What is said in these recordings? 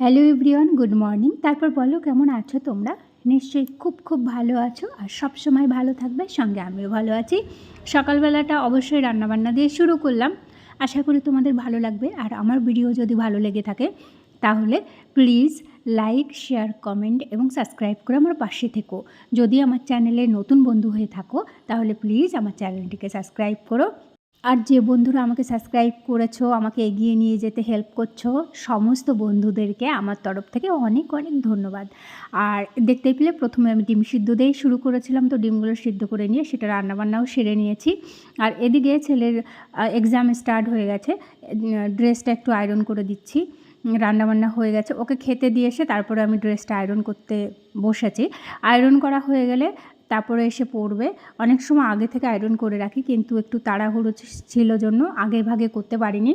Hello everyone good morning তারপর বলো, কেমন আছো তোমরা? নিশ্চয়ই খুব খুব ভালো আছো আর সব সময় ভালো থাকবে, সঙ্গে আমিও ভালো আছি। সকালবেলাটা অবশ্যই রান্নাবান্না দিয়ে শুরু করলাম। আশা করি তোমাদের ভালো লাগবে। আর আমার ভিডিও যদি ভালো লেগে থাকে, তাহলে প্লিজ লাইক শেয়ার কমেন্ট এবং সাবস্ক্রাইব করে আমার পাশে থেকো। যদি আমার চ্যানেলে নতুন বন্ধু হয়ে থাকো, তাহলে প্লিজ আমার চ্যানেলটিকে সাবস্ক্রাইব করো। আর যে বন্ধুরা আমাকে সাবস্ক্রাইব করেছ, আমাকে এগিয়ে নিয়ে যেতে হেল্প করছ, সমস্ত বন্ধুদেরকে আমার তরফ থেকে অনেক অনেক ধন্যবাদ। আর দেখতে পেলে প্রথমে আমি ডিম সিদ্ধ দিয়েই শুরু করেছিলাম, তো ডিমগুলো সিদ্ধ করে নিয়ে সেটা রান্নাবান্নাও সেরে নিয়েছি। আর এদিকে ছেলের এক্সাম স্টার্ট হয়ে গেছে ড্রেসটা একটু আয়রন করে দিচ্ছি, রান্নাবান্না হয়ে গেছে। ওকে খেতে দিয়ে এসে তারপরে আমি ড্রেসটা আয়রন করতে বসেছি। আয়রন করা হয়ে গেলে তারপরে এসে পড়বে। অনেক সময় আগে থেকে আয়রন করে রাখি, কিন্তু একটু তাড়াহুড়ো ছিল জন্য আগে ভাগে করতে পারিনি।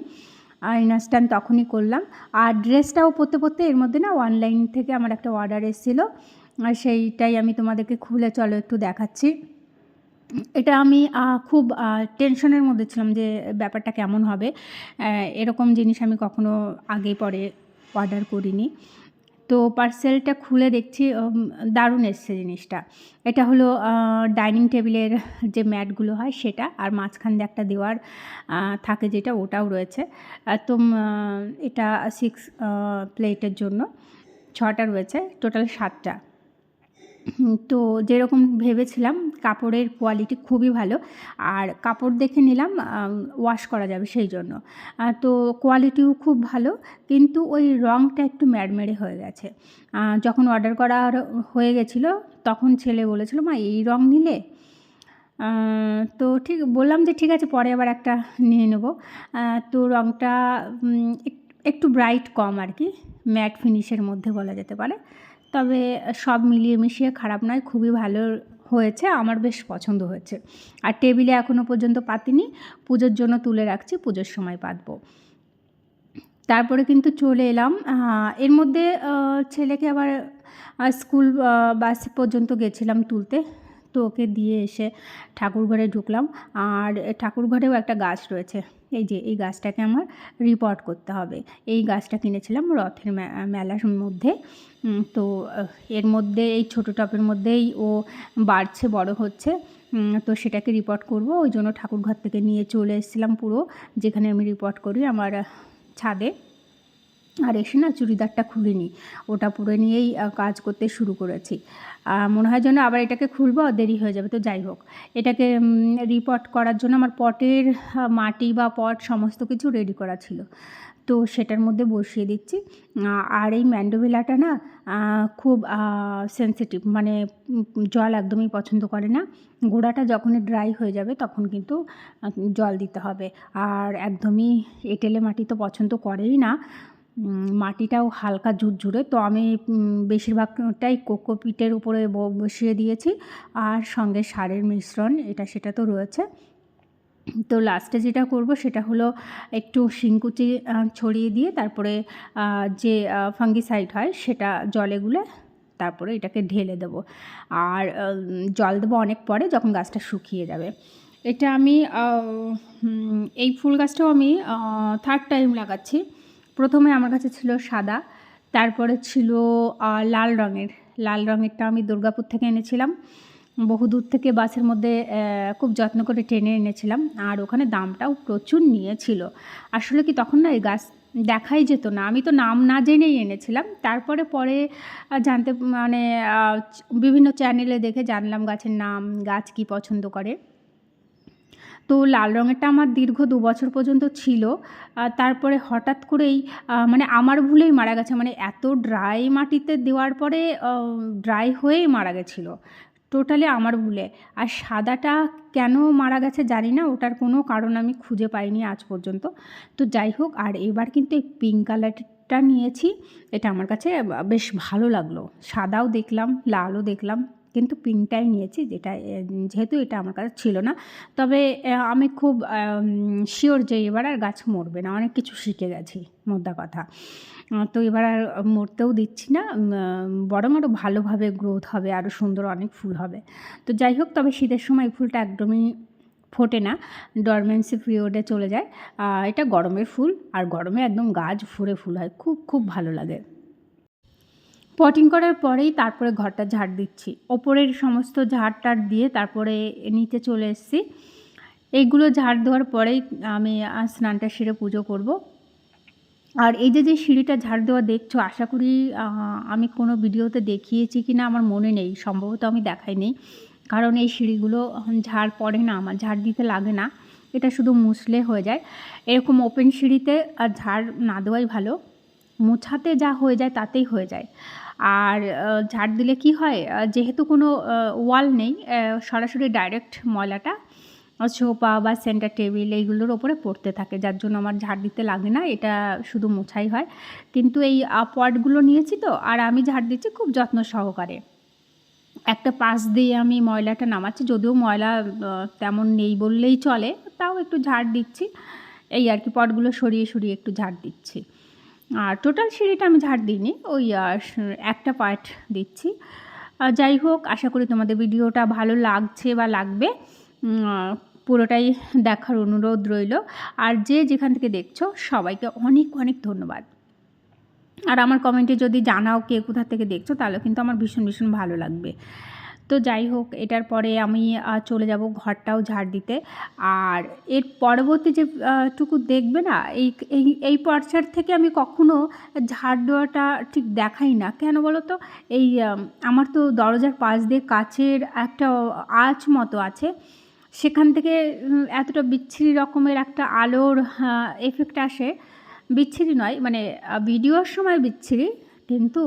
ইনাস্টান তখনই করলাম। আর ড্রেসটাও পরতে পরতে এর মধ্যে না অনলাইন থেকে আমার একটা অর্ডার এসেছিল। আর সেইটাই আমি তোমাদেরকে খুলে চলো একটু দেখাচ্ছি। এটা আমি খুব টেনশনের মধ্যে ছিলাম যে ব্যাপারটা কেমন হবে। এরকম জিনিস আমি কখনো আগে পরে অর্ডার করিনি। তো পার্সেলটা খুলে দেখছি দারুণ এসছে জিনিসটা। এটা হলো ডাইনিং টেবিলের যে ম্যাটগুলো হয় সেটা, আর মাঝখান দিয়ে একটা দেওয়ার থাকে যেটা, ওটাও রয়েছে। তো এটা সিক্স প্লেটের জন্য, ছটা রয়েছে টোটাল সাতটা। তো যেরকম ভেবেছিলাম কাপড়ের কোয়ালিটি খুবই ভালো, আর কাপড় দেখে নিলাম ওয়াশ করা যাবে সেই জন্য। তো কোয়ালিটিও খুব ভালো, কিন্তু ওই রঙটা একটু ম্যাড়মেড়ে হয়ে গেছে। যখন অর্ডার করা হয়ে গেছিল, তখন ছেলে বলেছিল, মা, এই রঙ নিলে? তো ঠিক, বললাম যে, ঠিক আছে, পরে আবার একটা নিয়ে নেব। তো রঙটা একটু ব্রাইট কম আর কি। ম্যাট ফিনিশের মধ্যে বলা যেতে পারে। তবে সব মিলিয়ে মিশিয়ে খারাপ নয়, খুবই ভালো হয়েছে, আমার বেশ পছন্দ হয়েছে। আর টেবিলে এখনও পর্যন্ত পাতিনি, পুজোর জন্য তুলে রাখছি, পুজোর সময় পাতবো। তারপরে কিন্তু চলে এলাম এর মধ্যে ছেলেকে আবার স্কুল বাস পর্যন্ত গেছিলাম তুলতে। তো ওকে দিয়ে এসে ঠাকুর ঘরে ঢুকলাম। আর ঠাকুর ঘরেও একটা গাছ রয়েছে। এই যে, এই গাছটাকে আমার রিপোর্ট করতে হবে। এই গাছটা কিনেছিলাম রথের মেলার মধ্যে। তো এর মধ্যে, এই ছোটো টপের মধ্যেই ও বাড়ছে, বড় হচ্ছে। তো সেটাকে রিপোর্ট করব। ওই জন্য ঠাকুর ঘর থেকে নিয়ে চলে এসেছিলাম পুরো। যেখানে আমি রিপোর্ট করি আমার ছাদে। আর এসে না চুড়িদারটা খুলিনি ওটা পুরো নিয়েই কাজ করতে শুরু করেছি। মনে হয় যেন আবার এটাকে খুলবো দেরি হয়ে যাবে। তো যাই হোক, এটাকে রিপট করার জন্য আমার পটের মাটি বা পট সমস্ত কিছু রেডি করা ছিল। তো সেটার মধ্যে বসিয়ে দিচ্ছি। আর এই ম্যান্ডোভিলাটা না খুব সেন্সিটিভ মানে জল একদমই পছন্দ করে না। গোড়াটা যখনই ড্রাই হয়ে যাবে, তখন কিন্তু জল দিতে হবে। আর একদমই এঁটেলে মাটি তো পছন্দ করেই না। মাটিটাও হালকা ঝুরঝুরে। তো আমি বেশিরভাগটাই কোকোপিটের উপরে বসিয়ে দিয়েছি। আর সঙ্গে সারের মিশ্রণ, এটা সেটা তো রয়েছে। তো লাস্টে যেটা করব, সেটা হলো একটু শিংকুচি ছড়িয়ে দিয়ে তারপরে যে ফাঙ্গিসাইড হয়, সেটা জলে গুলে তারপরে এটাকে ঢেলে দেব। আর জল দেবো অনেক পরে যখন গাছটা শুকিয়ে যাবে। এটা আমি এই ফুল গাছটাও আমি থার্ড টাইম লাগাচ্ছি। প্রথমে আমার কাছে ছিল সাদা, তারপরে ছিল লাল রঙের। লাল রঙেরটা আমি দুর্গাপুর থেকে এনেছিলাম। বহু দূর থেকে বাসের মধ্যে খুব যত্ন করে টেনে এনেছিলাম। আর ওখানে দামটাও প্রচুর নিয়েছিল। আসলে কি তখন না এই গাছ দেখাই যেত না। আমি তো নাম না জেনেই এনেছিলাম। তারপরে পরে জানতে মানে বিভিন্ন চ্যানেলে দেখে জানলাম গাছের নাম, গাছ কি পছন্দ করে। তো লাল রঙেরটা আমার দীর্ঘ দু বছর পর্যন্ত ছিল। তারপরে হঠাৎ করেই মানে আমার ভুলেই মারা গেছে। মানে এত ড্রাই মাটিতে দেওয়ার পরে ড্রাই হয়েই মারা গেছিল। টোটালি আমার ভুলে। আর সাদাটা কেন মারা গেছে জানি না, ওটার কোনো কারণ আমি খুঁজে পাইনি আজ পর্যন্ত। তো যাই হোক, আর এবার কিন্তু এই পিঙ্ক কালারটা নিয়েছি। এটা আমার কাছে বেশ ভালো লাগল। সাদাও দেখলাম, লালও দেখলাম। কিন্তু পিঙ্কটাই নিয়েছি, যেটা যেহেতু এটা আমার কাছে ছিল না। তবে আমি খুব শিওর যে এবার আর গাছ মরবে না। অনেক কিছু শিখে গেছি, মোদ্দা কথা। তো এবার আর মরতেও দিচ্ছি না। বরং আরও ভালোভাবে গ্রোথ হবে আরও সুন্দর অনেক ফুল হবে। তো যাই হোক, তবে শীতের সময় ফুলটা একদমই ফোটে না। ডরমেন্সি পিরিয়ডে চলে যায়। এটা গরমের ফুল, আর গরমে একদম গাছ ফুরে ফুল হয়। খুব খুব ভালো লাগে। পটিং করার পরেই তারপরে ঘরটা ঝাড় দিচ্ছি। ওপরের সমস্ত ঝাড় টাড় দিয়ে তারপরে নিচে চলে এসেছি। এইগুলো ঝাড় দেওয়ার পরেই আমি স্নানটা সেরে পুজো করব। আর এই যে যে সিঁড়িটা ঝাড় দেওয়া দেখছ, আশা করি আমি কোনো ভিডিওতে দেখিয়েছি কি না আমার মনে নেই। সম্ভবত আমি দেখাইনি কারণ এই সিঁড়িগুলো ঝাড় পড়ে না, আমার ঝাড় দিতে লাগে না। এটা শুধু মুছলে হয়ে যায়। এরকম ওপেন সিঁড়িতে আর ঝাড় না দেওয়াই ভালো। মোছাতে যা হয়ে যায়, তাতেই হয়ে যায়। আর ঝাড় দিলে কি হয়? যেহেতু কোনো ওয়াল নেই সরাসরি ডাইরেক্ট ময়লাটা সোফা বা সেন্টার টেবিল এইগুলোর ওপরে পড়তে থাকে। যার জন্য আমার ঝাড় দিতে লাগে না, এটা শুধু মোছাই হয়। কিন্তু এই পটগুলো নিয়েছি তো, আর আমি ঝাড় দিচ্ছি খুব যত্ন সহকারে। একটা পাশ দিয়ে আমি ময়লাটা নামাচ্ছি, যদিও ময়লা তেমন নেই বললেই চলে, তাও একটু ঝাড় দিচ্ছি। এই আর কি, পটগুলো সরিয়ে সরিয়ে একটু ঝাড় দিচ্ছি। আর টোটাল সিঁড়িটা আমি ঝাড় দিইনি, ওই একটা পার্ট দিচ্ছি। যাই হোক, আশা করি তোমাদের ভিডিওটা ভালো লাগছে বা লাগবে। পুরোটাই দেখার অনুরোধ রইল। আর যে যেখান থেকে দেখছ, সবাইকে অনেক অনেক ধন্যবাদ। আর আমার কমেন্টে যদি জানাও কে কোথা থেকে দেখছ, তাহলে কিন্তু আমার ভীষণ ভীষণ ভালো লাগবে। তো যাই হোক, এটার পরে আমি চলে যাব ঘরটাও ঝাড় দিতে। আর এর পরবর্তী যে টুকু দেখবে না, এই এই পর্চার থেকে আমি কখনো ঝাড় দেওয়াটা ঠিক দেখাই না। কেন বলো তো? এই আমার তো দরজার পাশ দিয়ে কাচের একটা আঁচ মতো আছে। সেখান থেকে এতটা বিচ্ছিরি রকমের একটা আলোর এফেক্ট আসে। বিচ্ছিরি নয় মানে ভিডিওর সময় বিচ্ছিরি। কিন্তু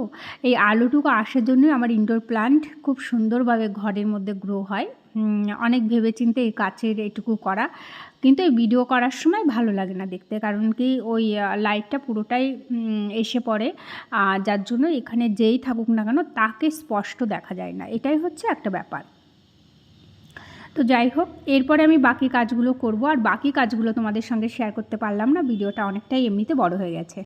এই আলোটুকু আসার জন্যই আমার ইনডোর প্লান্ট খুব সুন্দরভাবে ঘরের মধ্যে গ্রো হয়। অনেক ভেবেচিন্তে এই কাচের এটুকু করা। কিন্তু এই ভিডিও করার সময় ভালো লাগে না দেখতে, কারণ কি ওই লাইটটা পুরোটাই এসে পড়ে। যার জন্য এখানে যেই থাকুক না কেন তাকে স্পষ্ট দেখা যায় না। এটাই হচ্ছে একটা ব্যাপার। তো যাই হোক, এরপরে আমি বাকি কাজগুলো করব। আর বাকি কাজগুলো তোমাদের সঙ্গে শেয়ার করতে পারলাম না ভিডিওটা অনেকটাই এমনিতে বড় হয়ে গেছে।